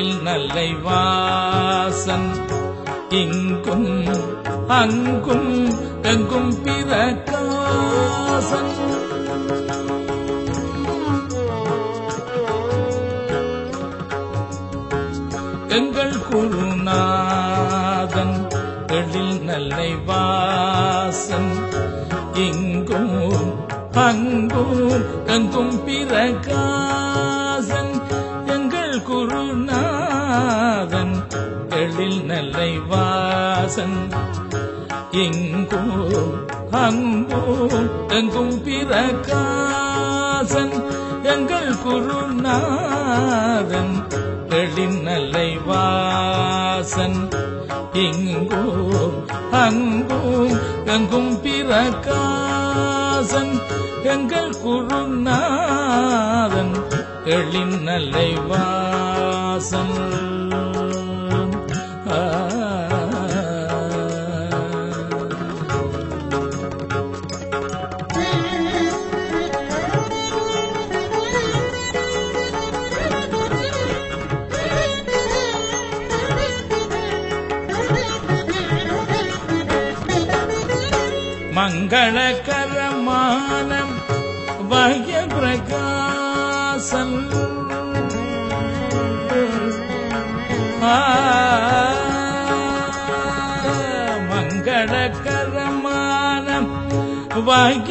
எழில் நல்லை வாசன் இங்கும் அங்கும் எங்கும் பிறக்காசன் எங்கள் குருநாதன் எழில் நல்லை வாசன் இங்கும் அங்கும் எங்கும் பிறக்கா எழில் நல்லை வாசன். எங்கும் அங்கும் எங்கும் பிரகாசன். எங்கள் குருநாதன் எழில் நல்லை வாசன். எங்கும் அங்கும் எங்கும் பிரகாசன். எங்கள் குருநாதன் எழில் நல்லை வாசன். மங்களகரமானம் வய பிரகாசன் மங்களகரமானம் மங்களகரமான வய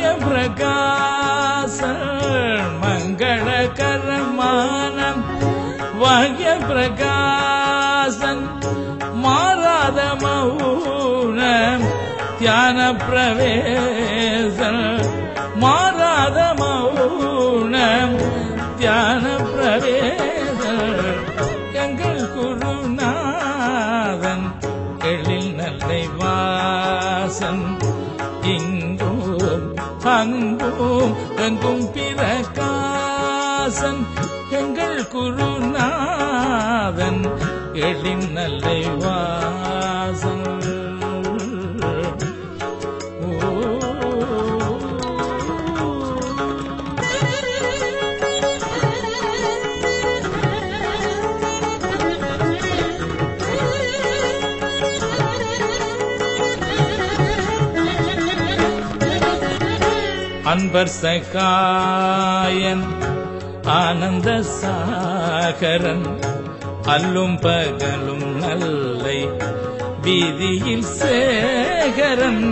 மங்களகரமானம் மங்களகரமான வய தியான பிரவேசன் மாறாத மௌனம் தியான பிரவேசன் எங்கள் குருநாதன் எழில் நல்லை வாசன் இங்கும் அங்கும் எங்கும் பிரகாசன் எங்கள் குருநாதன் எழில் நல்லை வாசன் அன்பர் சகாயன் ஆனந்த சாகரன் அல்லும் பகலும் நல்லை வீதியில் சேகரன்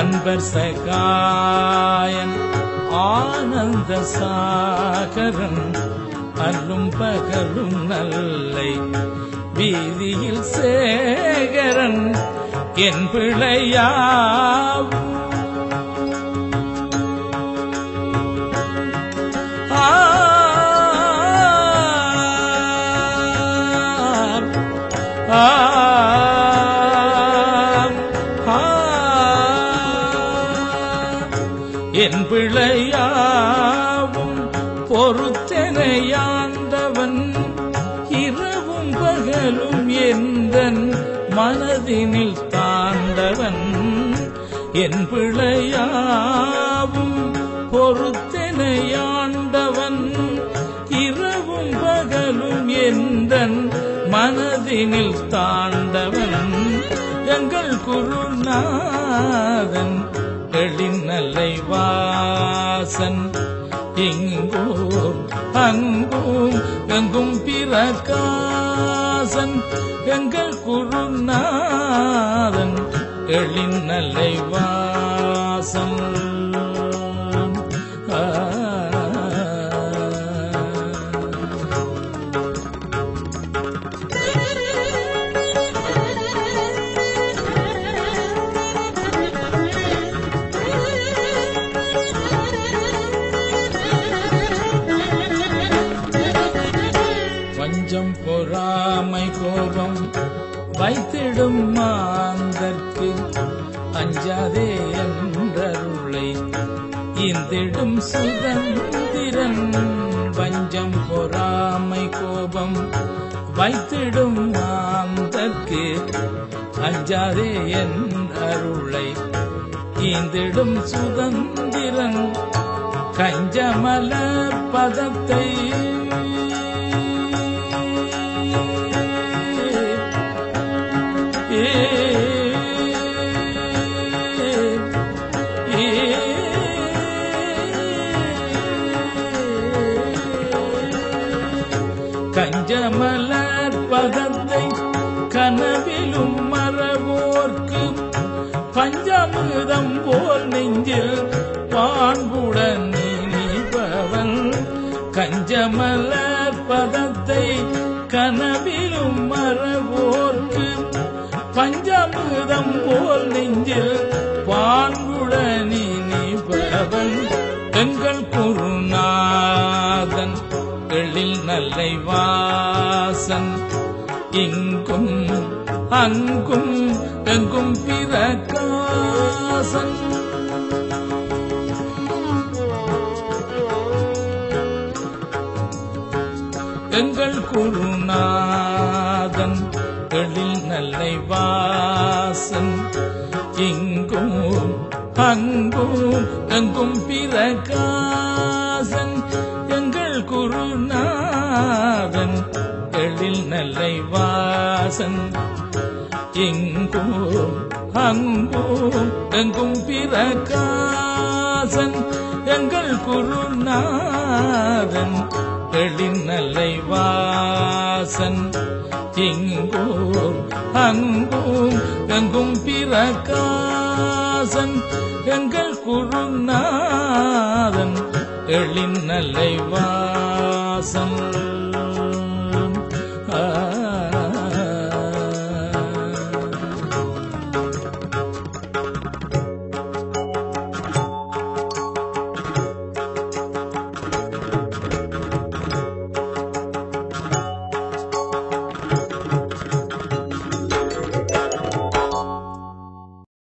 அன்பர் சகாயன் ஆனந்த சாகரன் அல்லும் பகலும் நல்லை வீதியில் சேகரன் என் பிழையாவும் எந்தன் மனதினில் தாண்டவன் என் பிழையாவும் பொறுத்தனையாண்டவன். இரவும் பகலும் எந்தன் மனதினில் தாண்டவன் எங்கள் குருநாதன் எழிநல்லை வாசன் இங்கும் அங்கும் எங்கும் பிறக்கா பிரகாசன் எங்கள் குருநாதன் எழின் வாசன் வாசம். நெஞ்சம் பொறாமை கோபம் வைத்திடும் மாந்தற்கு அஞ்சாதே என்றருளை. இந்திடும் சுதந்திரன் வஞ்சம் பொறாமை கோபம் வைத்திடும் மாந்தற்கு அஞ்சாதே என் அருளை ஈந்திடும் சுதந்திரன் கஞ்சமல பதத்தை கஞ்சமலர் பதத்தை கனவிலும் மரபோர்க்கு பஞ்சமிருதம் போல் நெஞ்சில் பான்புடன் நினைப்பவன் கஞ்சமலர் எழில் வாசன் இங்கும் அங்கும் எங்கும் பிரகாசன் எங்கள் குருநாதன் எழில் நல்லை வாசன் இங்கும் அங்கும் எங்கும் பிரகாசன் குருநாதன் எழில் நல்லை வாசன். எங்கும் அங்கும் எங்கும் பிரகாசன். எங்கள் குருநாதன் எழில் நல்லை வாசன். எங்கும் அங்கும் எங்கும் பிரகாசன். எங்கள் குருநாதன் எழில் நல்லை வாசம்.